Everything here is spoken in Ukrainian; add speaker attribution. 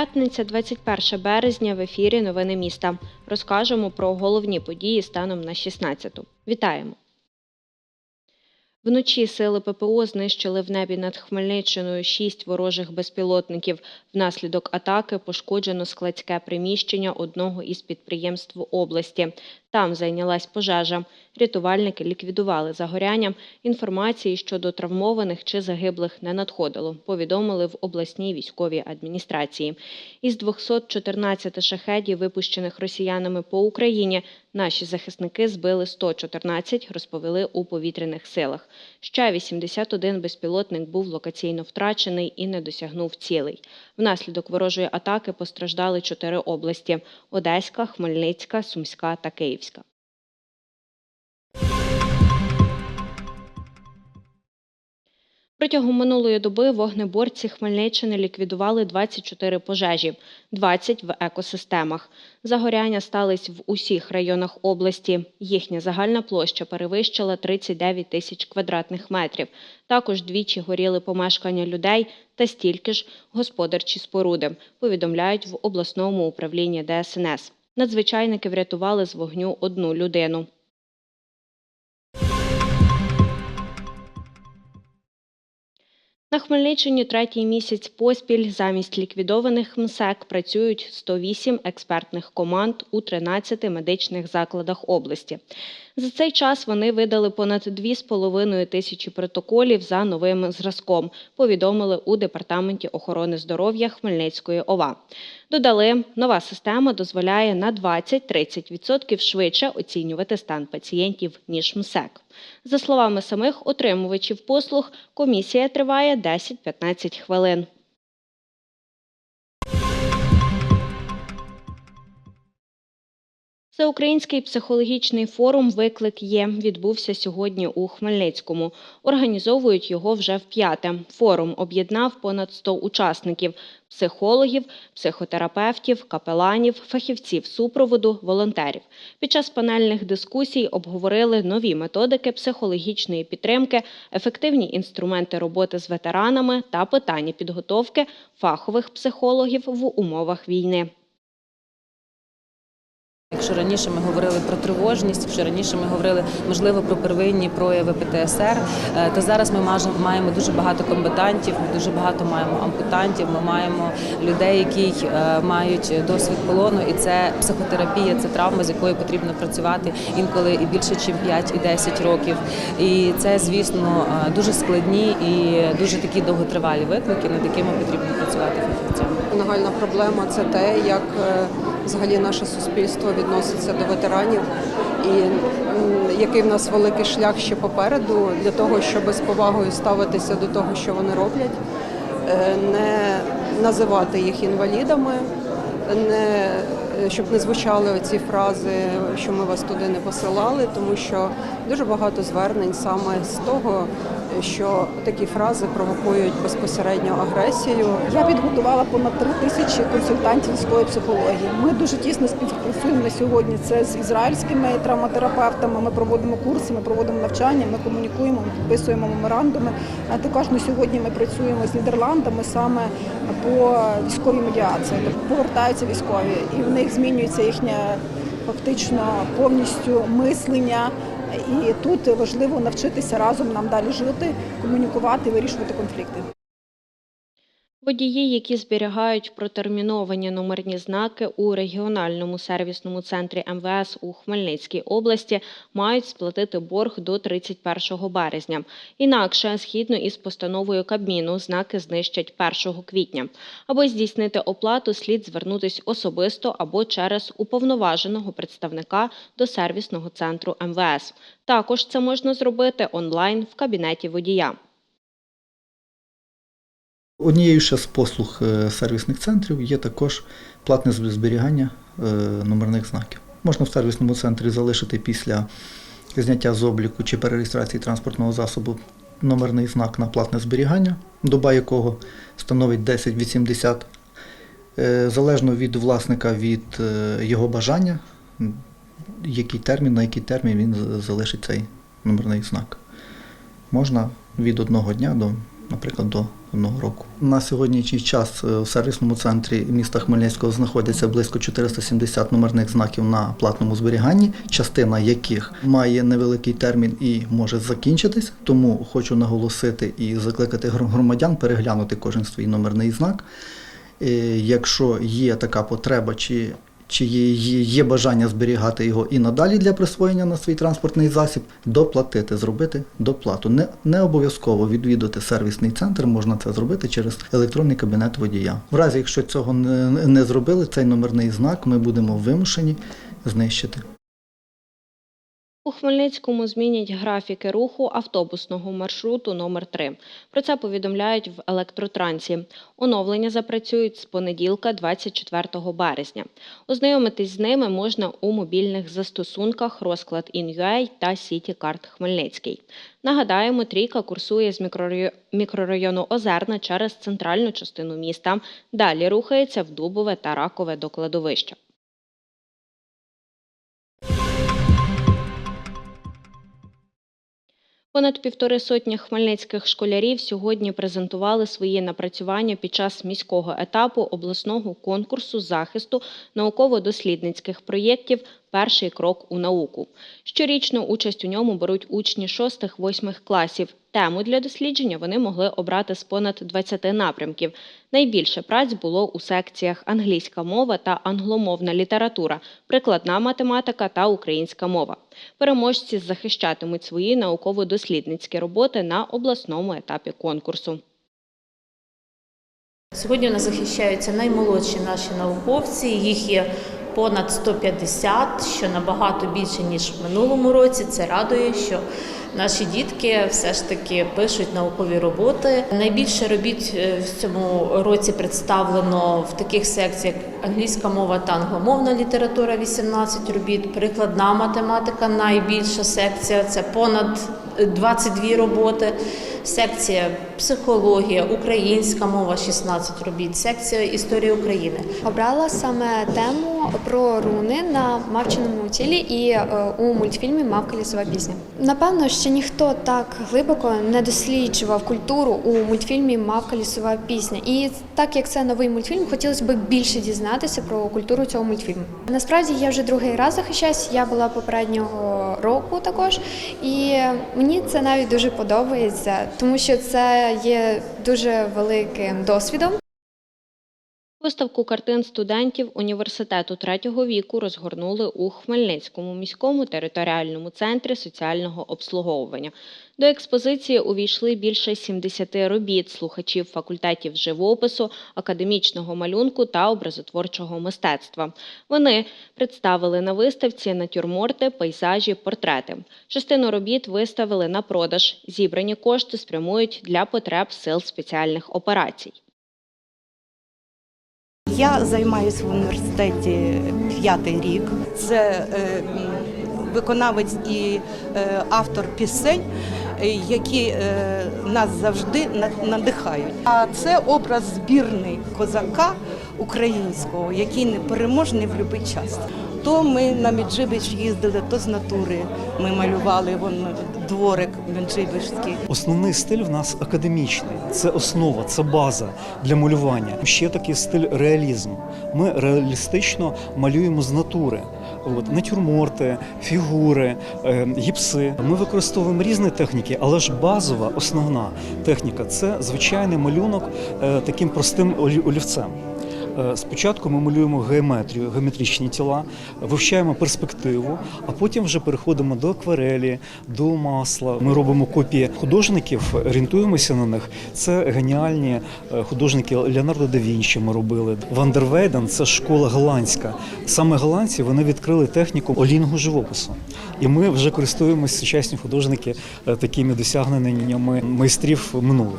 Speaker 1: П'ятниця, 21 березня. В ефірі Новини міста. Розкажемо про головні події станом на 16-ту. Вітаємо! Вночі сили ППО знищили в небі над Хмельниччиною шість ворожих безпілотників. Внаслідок атаки пошкоджено складське приміщення одного із підприємств області. Там зайнялась пожежа. Рятувальники ліквідували загоряння. Інформації щодо травмованих чи загиблих не надходило, повідомили в обласній військовій адміністрації. Із 214 шахедів, випущених росіянами по Україні, наші захисники збили 114, розповіли у повітряних силах. Ще 81 безпілотник був локаційно втрачений і не досягнув цілей. Внаслідок ворожої атаки постраждали чотири області: Одеська, Хмельницька, Сумська та Київська. Протягом минулої доби вогнеборці Хмельниччини ліквідували 24 пожежі, 20 в екосистемах. Загоряння стались в усіх районах області. Їхня загальна площа перевищила 39 тисяч квадратних метрів. Також двічі горіли помешкання людей та стільки ж господарчі споруди, повідомляють в обласному управлінні ДСНС. Надзвичайники врятували з вогню одну людину. На Хмельниччині третій місяць поспіль замість ліквідованих МСЕК працюють 108 експертних команд у 13 медичних закладах області. За цей час вони видали понад 2,5 тисячі протоколів за новим зразком, повідомили у Департаменті охорони здоров'я Хмельницької ОВА. Додали, нова система дозволяє на 20-30% швидше оцінювати стан пацієнтів, ніж МСЕК. За словами самих отримувачів послуг, комісія триває 10-15 хвилин. Всеукраїнський психологічний форум Виклик є відбувся сьогодні у Хмельницькому. Організовують його вже вп'яте. Форум об'єднав понад 100 учасників психологів, психотерапевтів, капеланів, фахівців супроводу, волонтерів. Під час панельних дискусій обговорили нові методики психологічної підтримки, ефективні інструменти роботи з ветеранами та питання підготовки фахових психологів в умовах війни.
Speaker 2: Якщо раніше ми говорили про тривожність, якщо раніше ми говорили можливо про первинні прояви ПТСР, е, то зараз ми маємо дуже багато комбатантів, ми дуже багато маємо ампутантів. Ми маємо людей, які е, мають досвід полону, і це психотерапія, це травма, з якою потрібно працювати інколи і більше, ніж 5 і 10 років. І це, звісно, е, дуже складні і дуже такі довготривалі виклики, над якими потрібно працювати фахівцям.
Speaker 3: Нагальна проблема це те, як взагалі наше суспільство відноситься до ветеранів, і який в нас великий шлях ще попереду для того, щоб з повагою ставитися до того, що вони роблять, Е, не називати їх інвалідами, не е, щоб не звучали оці фрази, що ми вас туди не посилали, тому що дуже багато звернень саме з того, що такі фрази провокують безпосередньо агресію.
Speaker 4: Я підготувала понад три тисячі консультантів військової психології. Ми дуже тісно співпрацюємо на сьогодні. Це з ізраїльськими травматерапевтами. Ми проводимо курси, ми проводимо навчання, ми комунікуємо, ми підписуємо меморандуми. А також на сьогодні ми працюємо з Нідерландами саме по військовій медіації. Тобто повертаються військові, і в них змінюється їхнє фактично повністю мислення. І тут важливо навчитися разом нам далі жити, комунікувати, вирішувати конфлікти.
Speaker 1: Водії, які зберігають протерміновані номерні знаки у регіональному сервісному центрі МВС у Хмельницькій області, мають сплатити борг до 31 березня. Інакше, згідно із постановою Кабміну, знаки знищать 1 квітня. Аби здійснити оплату, слід звернутись особисто або через уповноваженого представника до сервісного центру МВС. Також це можна зробити онлайн в кабінеті водія.
Speaker 5: Однією ще з послуг е, сервісних центрів є також платне зберігання е, номерних знаків. Можна в сервісному центрі залишити після зняття з обліку чи перереєстрації транспортного засобу номерний знак на платне зберігання, доба якого становить 1080, Е, залежно від власника від його бажання, який термін, на який термін він залишить цей номерний знак. Можна від одного дня до наприклад, до одного року. На сьогоднішній час е, в сервісному центрі міста Хмельницького знаходяться близько 470 номерних знаків на платному зберіганні, частина яких має невеликий термін і може закінчитись. Тому хочу наголосити і закликати гр- громадян переглянути кожен свій номерний знак. Е, Якщо є така потреба, чи, чи є, бажання зберігати його і надалі для присвоєння на свій транспортний засіб, доплатити, зробити доплату. Не, не обов'язково відвідати сервісний центр, можна це зробити через електронний кабінет водія. В разі, якщо цього не, не зробили, цей номерний знак ми будемо вимушені знищити.
Speaker 1: У Хмельницькому змінять графіки руху автобусного маршруту номер 3 Про це повідомляють в електротрансі. Оновлення запрацюють з понеділка, 24 березня. Ознайомитись з ними можна у мобільних застосунках розклад InUA та CityCard Хмельницький. Нагадаємо, трійка курсує з мікрорайону Озерна через центральну частину міста. Далі рухається в Дубове та Ракове до кладовища. Понад півтори сотні хмельницьких школярів сьогодні презентували свої напрацювання під час міського етапу обласного конкурсу захисту науково-дослідницьких проєктів Перший крок у науку. Щорічно участь у ньому беруть учні 6-8 класів. Тему для дослідження вони могли обрати з понад 20 напрямків. Найбільше праць було у секціях англійська мова та англомовна література, прикладна математика та українська мова. Переможці захищатимуть свої науково-дослідницькі роботи на обласному етапі конкурсу.
Speaker 6: Сьогодні у нас захищаються наймолодші наші науковці. Їх є понад 150, що набагато більше ніж в минулому році. Це радує, що наші дітки все ж таки пишуть наукові роботи. Найбільше робіт е, в цьому році представлено в таких секціях: як англійська мова та англомовна література 18 робіт, прикладна математика найбільша секція це понад 22 роботи. Секція психологія, українська мова 16 робіт, секція історія України.
Speaker 7: Обрала саме тему про руни на мавчиному тілі і е, у мультфільмі Мавка лісова пісня. Напевно, ще ніхто так глибоко не досліджував культуру у мультфільмі Мавка лісова пісня. І так як це новий мультфільм, хотілося б більше дізнатися про культуру цього мультфільму. Насправді я вже другий раз захищаюсь. Я була попереднього року також, і мені це навіть дуже подобається, тому що це є дуже великим досвідом.
Speaker 1: Виставку картин студентів університету третього віку розгорнули у Хмельницькому міському територіальному центрі соціального обслуговування. До експозиції увійшли більше 70 робіт слухачів факультетів живопису, академічного малюнку та образотворчого мистецтва. Вони представили на виставці натюрморти, пейзажі, портрети. Частину робіт виставили на продаж. Зібрані кошти спрямують для потреб сил спеціальних операцій.
Speaker 8: Я займаюся в університеті п'ятий рік. Це е, виконавець і е, автор пісень, е, які нас завжди на- надихають. А це образ збірний козака українського, який непереможний в будь-який час. То ми на Міджибич їздили, то з натури ми малювали вон дворик Міджибишський.
Speaker 9: Основний стиль в нас академічний. Це основа, це база для малювання. Ще такий стиль реалізм. Ми реалістично малюємо з натури. От, натюрморти, фігури, е, гіпси. Ми використовуємо різні техніки, але ж базова, основна техніка це звичайний малюнок е, таким простим олі- олівцем. Е, Спочатку ми малюємо геометрію, геометричні тіла, вивчаємо перспективу, а потім вже переходимо до акварелі, до масла. Ми робимо копії художників, орієнтуємося на них. Це геніальні е, художники Леонардо да Вінчі ми робили. Вандервейден це школа голландська. Саме голландці вони відкрили техніку олінгу живопису. І ми вже користуємося сучасні художники е, такими досягненнями майстрів минулого.